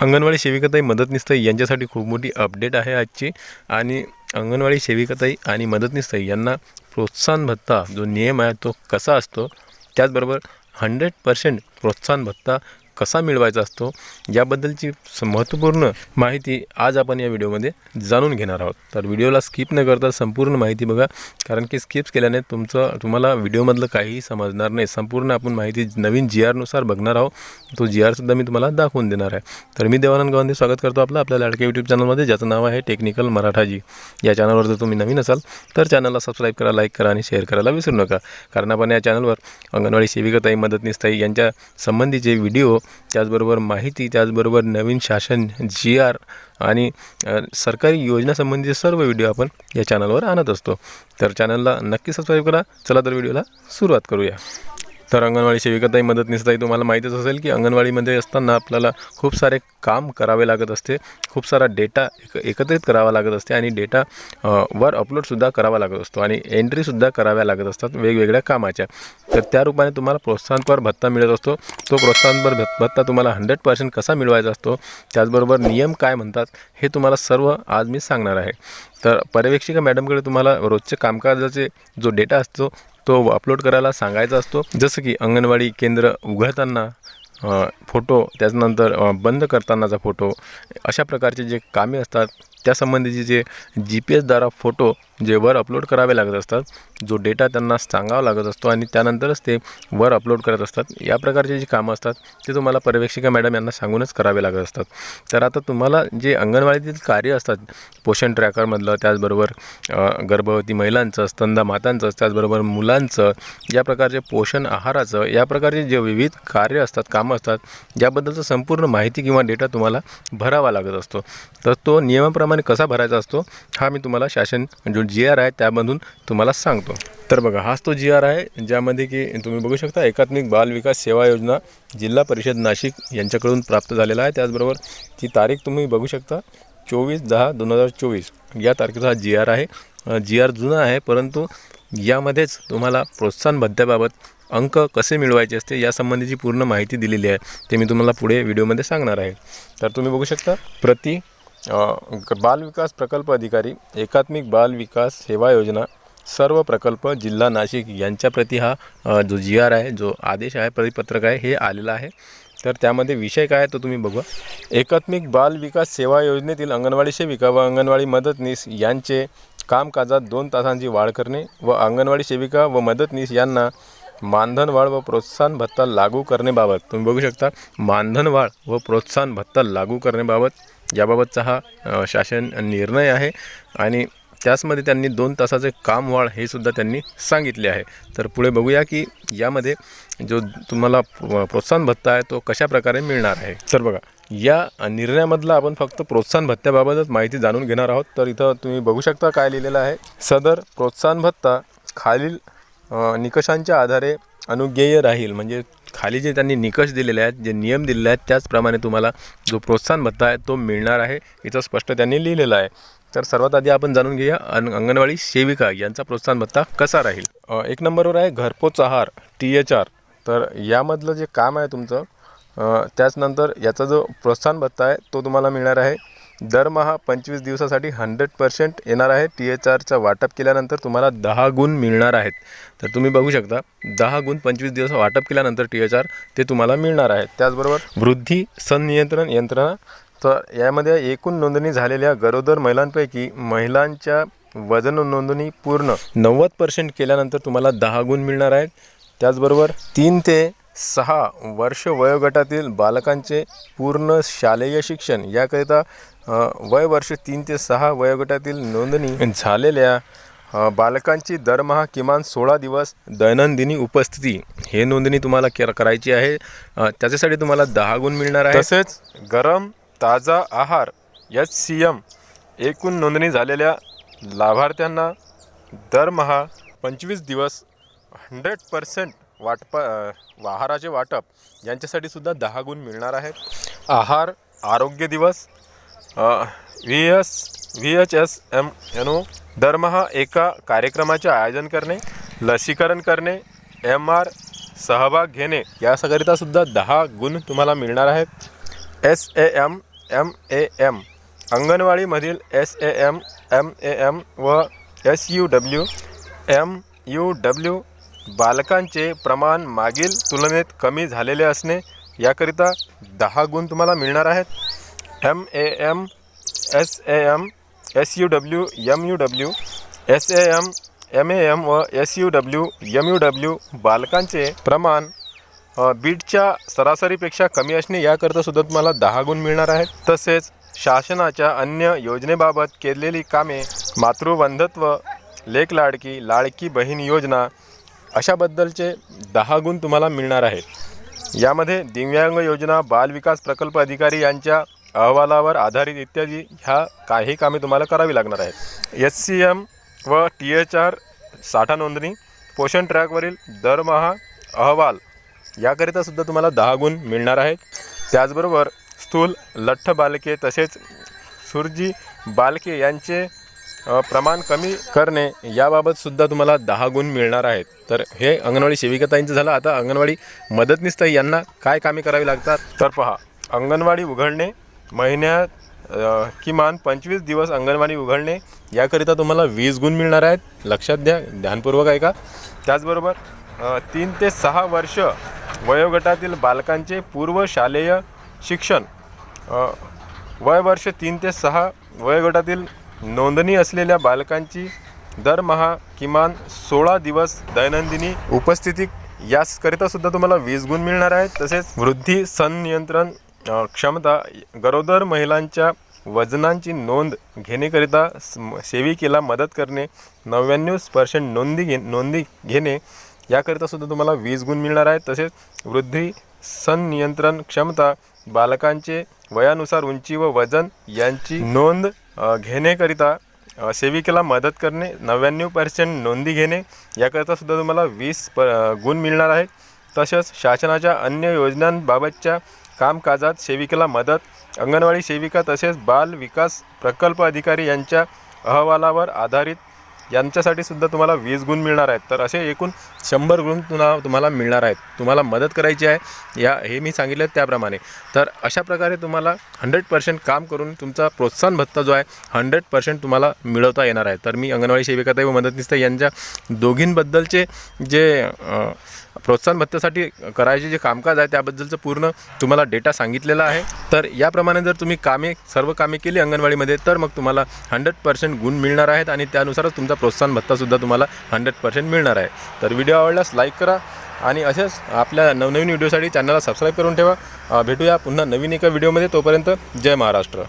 अंगणवाडी सेविकाताई मदतनीसताई यांच्यासाठी खूप मोठी अपडेट आहे आजची. आणि अंगणवाडी सेविकाताई आणि मदतनीसताई यांना प्रोत्साहन भत्ता जो नियम आहे तो कसा असतो? त्याचबरोबर हंड्रेड पर्सेंट प्रोत्साहन भत्ता कसा मिळवायचा असतो याबद्दलची स- महत्त्वपूर्ण माहिती आज आपण या व्हिडिओमध्ये जाणून घेणार आहोत. तर व्हिडिओला स्किप न करता संपूर्ण माहिती बघा कारण की स्किप्स केल्याने तुमचं तुम्हाला व्हिडिओमधलं काहीही समजणार नाही. संपूर्ण आपण माहिती नवीन जी आरनुसार बघणार आहोत. तो जी आरसुद्धा मी तुम्हाला दाखवून देणार आहे. तर मी देवानंद गावंदे स्वागत करतो आपलं आपल्या लाडक्या यूट्यूब चॅनलमध्ये ज्याचं नाव आहे टेक्निकल मराठाजी. या चॅनलवर जर तुम्ही नवीन असाल तर चॅनलला सबस्क्राईब करा लाईक करा आणि शेअर करायला विसरू नका. कारण आपण या चॅनलवर अंगणवाडी सेविकाताई मदतनीसताई यांच्या संबंधीचे व्हिडिओ त्याचबरोबर माहिती त्याचबरोबर नवीन शासन जी आर आणि सरकारी योजनासंबंधीचे सर्व व्हिडिओ आपण या चॅनलवर आणत असतो. तर चॅनलला नक्की सबस्क्राईब करा. चला तर व्हिडिओला सुरुवात करूया. तर अंगणवाडी सेविकाताई मदतनीसताई तुम्हाला माहीतच असेल की अंगणवाडीमध्ये असताना आपल्याला खूप सारे काम करावे लागत असते. खूप सारा डेटा एक एकत्रित करावा लागत असते आणि डेटा वर अपलोडसुद्धा करावा लागत असतो आणि एंट्रीसुद्धा कराव्या लागत असतात वेगवेगळ्या कामाच्या. तर त्या रूपाने तुम्हाला प्रोत्साहनपर भत्ता मिळत असतो. तो प्रोत्साहनपर भत्ता तुम्हाला हंड्रेड पर्सेंट कसा मिळवायचा असतो त्याचबरोबर नियम काय म्हणतात हे तुम्हाला सर्व आज मी सांगणार आहे. तर पर्यवेक्षिका मॅडमकडे तुम्हाला रोजचे कामकाजाचे जो डेटा असतो तो अपलोड करायला सांगायचा असतो. जसं की अंगणवाडी केंद्र उघडताना फोटो त्याच्यानंतर बंद करतानाचा फोटो अशा प्रकारचे जे कामे असतात त्यासंबंधीचे जे जी पी एसद्वारा फोटो जे वर अपलोड करावे लागत असतात जो डेटा त्यांना सांगावा लागत असतो आणि त्यानंतरच ते वर अपलोड करत असतात या प्रकारचे जे कामं असतात ते तुम्हाला पर्यवेक्षिका मॅडम यांना सांगूनच करावे लागत असतात. तर आता तुम्हाला जे अंगणवाडीतील कार्य असतात पोषण ट्रॅकरमधलं त्याचबरोबर गर्भवती महिलांचं स्तंदा मातांचं त्याचबरोबर मुलांचं या प्रकारचे पोषण आहाराचं या प्रकारचे जे विविध कार्य असतात कामं असतात याबद्दलचं संपूर्ण माहिती किंवा डेटा तुम्हाला भरावा लागत असतो. तर तो नियमाप्रमाणे कसा भरायचा असतो हा मी तुम्हाला शासन जो जी आर आहे त्यामधून तुम्हाला सांगतो. तर बघा हाच तो जी आर आहे ज्यामध्ये की तुम्ही बघू शकता एकात्मिक बाल विकास सेवा योजना जिल्हा परिषद नाशिक यांच्याकडून प्राप्त झालेला आहे. त्याचबरोबर ती तारीख तुम्ही बघू शकता चोवीस दहा दोन हजार चोवीस. या तारखेचा हा जी आर आहे. जी आर जुना आहे परंतु यामध्येच तुम्हाला प्रोत्साहन भत्त्याबाबत अंक कसे मिळवायचे असते यासंबंधीची पूर्ण माहिती दिलेली आहे. ते मी तुम्हाला पुढे व्हिडिओमध्ये सांगणार आहे. तर तुम्ही बघू शकता प्रति बाल विकास प्रकल्प अधिकारी एकात्मिक बाल विकास सेवा योजना सर्व प्रकल्प जिल्हा नाशिक यांच्याप्रती हा जो जी आर आहे जो आदेश आहे परिपत्रक आहे हे आलेलं आहे. तर त्यामध्ये विषय काय आहे तो तुम्ही बघा एकात्मिक बाल विकास सेवा योजनेतील अंगणवाडी सेविका व अंगणवाडी मदतनीस यांचे कामकाजात दोन तासांची वाढ करणे व अंगणवाडी सेविका व मदतनीस यांना मानधनवाढ व प्रोत्साहन भत्ता लागू करण्याबाबत तुम्ही बघू शकता मानधनवाढ व प्रोत्साहन भत्ता लागू करण्याबाबत याबाबतचा हा शासन निर्णय आहे आणि त्याचमध्ये त्यांनी दोन तासाचे काम वाढ हे सुद्धा त्यांनी सांगितले आहे. तर पुढे बघूया की यामध्ये जो तुम्हाला प्रो- प्रोत्साहन भत्ता आहे तो कशा प्रकारे मिळणार आहे. तर बघा. या निर्णयामधला आपण फक्त प्रोत्साहन भत्त्याबाबतच माहिती जाणून घेणार आहोत. तर इथं तुम्ही बघू शकता काय लिहिलेलं आहे. सदर प्रोत्साहन भत्ता खालील निकषांच्या आधारे अनुज्ञेय राहील म्हणजे खाली जे त्यांनी निकष दिलेले आहेत जे नियम दिलेले आहेत त्याचप्रमाणे तुम्हाला जो प्रोत्साहन भत्ता आहे तो मिळणार आहे याचं स्पष्ट त्यांनी लिहिलेलं आहे. तर सर्वात आधी आपण जाणून घेऊया अन अंगणवाडी सेविका यांचा प्रोत्साहन भत्ता कसा राहील. एक नंबरवर आहे घरपोच आहार टी एच आर तर यामधलं जे काम आहे तुमचं त्याचनंतर याचा जो प्रोत्साहन भत्ता आहे तो तुम्हाला मिळणार आहे. दरमहा पंचवीस दिवसासाठी हंड्रेड पर्सेंट येणार आहे. टी एच आरचा वाटप केल्यानंतर तुम्हाला दहा गुण मिळणार आहेत. तर तुम्ही बघू शकता दहा गुण पंचवीस दिवस वाटप केल्यानंतर टी एच आर ते तुम्हाला मिळणार आहेत. त्याचबरोबर वृद्धी संनियंत्रण यंत्रणा तर यामध्ये एकूण नोंदणी झालेल्या गरोदर महिलांपैकी महिलांच्या वजन नोंदणी पूर्ण नव्वद पर्सेंट केल्यानंतर तुम्हाला दहा गुण मिळणार आहेत. त्याचबरोबर तीन ते सहा वर्ष वयोगटातील बालकांचे पूर्ण शालेय शिक्षण याकरिता वय वर्ष तीन ते सहा वयोगटातील नोंदणी झालेल्या बालकांची दरमहा किमान सोळा दिवस दैनंदिनी उपस्थिती. हे नोंदणी तुम्हाला केर करायची आहे. त्याच्यासाठी तुम्हाला दहा गुण मिळणार आहे तसेच गरम ताजा आहार एच सी एम एकूण नोंदणी झालेल्या लाभार्थ्यांना दरमहा पंचवीस दिवस हंड्रेड पर्सेंट वाटप आहाराचे वाटप यांच्यासाठी सुद्धा दहा गुण मिळणार आहेत. आहार आरोग्य दिवस V S V H S M N O दरमहा एका कार्यक्रमाचे आयोजन करणे लसीकरण करणे एम आर सहभाग घेणे याकरिता सुद्धा दहा गुण तुम्हाला मिळणार आहेत. S A M M A M अंगणवाडीमधील S A M M A M व S U W M U W बालकांचे प्रमाण मागील तुलनेत कमी झालेले असणे याकरिता दहा गुण तुम्हाला मिळणार आहेत. M A M S A M S U W M U W S A M M A M व S U W M U W बालकांचे प्रमाण बीडच्या बीटच्या सरासरीपेक्षा कमी असणे याकरता सुद्धा तुम्हाला दहा गुण मिळणार आहेत. तसेच शासनाच्या अन्य योजनेबाबत केलेली कामे मातृवंधत्व लेख लाडकी लाडकी बहीण योजना अशाबद्दलचे दहा गुण तुम्हाला मिळणार आहेत. यामध्ये दिव्यांग योजना बाल विकास प्रकल्प अधिकारी यांच्या अहवालावर आधारित इत्यादी ह्या काही कामे तुम्हाला करावी लागणार आहेत. एस सी एम व टी एच आर साठा नोंदणी पोषण ट्रॅकवरील दरमहा अहवाल याकरिता सुद्धा तुम्हाला दहा गुण मिळणार आहेत. त्याचबरोबर स्थूल लठ्ठ बालके तसेच सुरजी बालके यांचे प्रमाण कमी करणे याबाबत सुद्धा तुम्हाला दहा गुण मिळणार आहेत. तर हे अंगणवाडी सेविकाताईंचं झालं. आता अंगणवाडी मदतनीसताई यांना काय कामे करावी लागतात? तर पहा अंगणवाडी उघडणे महिन्यात किमान पंचवीस दिवस अंगणवाडी उघडणे याकरिता तुम्हाला वीस गुण मिळणार आहेत. लक्षात द्या ध्यानपूर्वक ऐका. त्याचबरोबर तीन ते सहा वर्ष वयोगटातील बालकांचे पूर्व शालेय शिक्षण वय वर्ष तीन ते सहा वयोगटातील नोंदणी असलेल्या बालकांची दरमहा किमान सोळा दिवस दैनंदिनी उपस्थिती याकरिता सुद्धा तुम्हाला वीस गुण मिळणार आहेत. तसेच वृद्धी संनियंत्रण क्षमता गरोदर महिलांच्या वजनांची नोंद घेणेकरिता सेविकेला मदत करणे नव्याण्णव पर्सेंट नोंदी घे नोंदी घेणे याकरिता सुद्धा तुम्हाला वीस गुण मिळणार आहेत. तसेच वृद्धी संनियंत्रण क्षमता बालकांचे वयानुसार उंची व वजन यांची नोंद घेण्याकरिता सेविकेला मदत करणे नव्याण्णव पर्सेंट नोंदी घेणे याकरिता सुद्धा तुम्हाला वीस प गुण मिळणार आहेत. तसेच शासनाच्या अन्य योजनांबाबतच्या कामकाजात सेविकेला मदत अंगणवाडी सेविका तसेच बाल विकास प्रकल्प अधिकारी यांच्या अहवालावर आधारित यांच्यासाठी सुद्धा तुम्हाला वीस गुण मिळणार आहेत. तर असे एकूण शंभर गुण तुम्हाला तुम्हाला मिळणार आहेत. तुम्हाला मदत करायची आहे. या हे मी सांगितलं त्याप्रमाणे. तर अशा प्रकारे तुम्हाला हंड्रेड पर्सेंट काम करून तुमचा प्रोत्साहन भत्ता जो आहे हंड्रेड पर्सेंट तुम्हाला मिळवता येणार आहे. तर मी अंगणवाडी सेविकाताई व मदतनीस यांच्या दोघींबद्दलचे जे प्रोत्साहन भत्त्यासाठी करायचे जे कामकाज आहे त्याबद्दलचं पूर्ण तुम्हाला डेटा सांगितलेला आहे. तर याप्रमाणे जर तुम्ही कामे सर्व कामे केली अंगणवाडीमध्ये तर मग तुम्हाला हंड्रेड पर्सेंट गुण मिळणार आहेत आणि त्यानुसारच तुमचा प्रोत्साहन भत्तासुद्धा तुम्हाला हंड्रेड पर्सेंट मिळणार आहे. तर व्हिडिओ आवडल्यास लाईक करा आणि असेच आपल्या नवनवीन व्हिडिओसाठी चॅनलला सबस्क्राईब करून ठेवा. भेटूया पुन्हा नवीन एका व्हिडिओमध्ये तोपर्यंत जय महाराष्ट्र.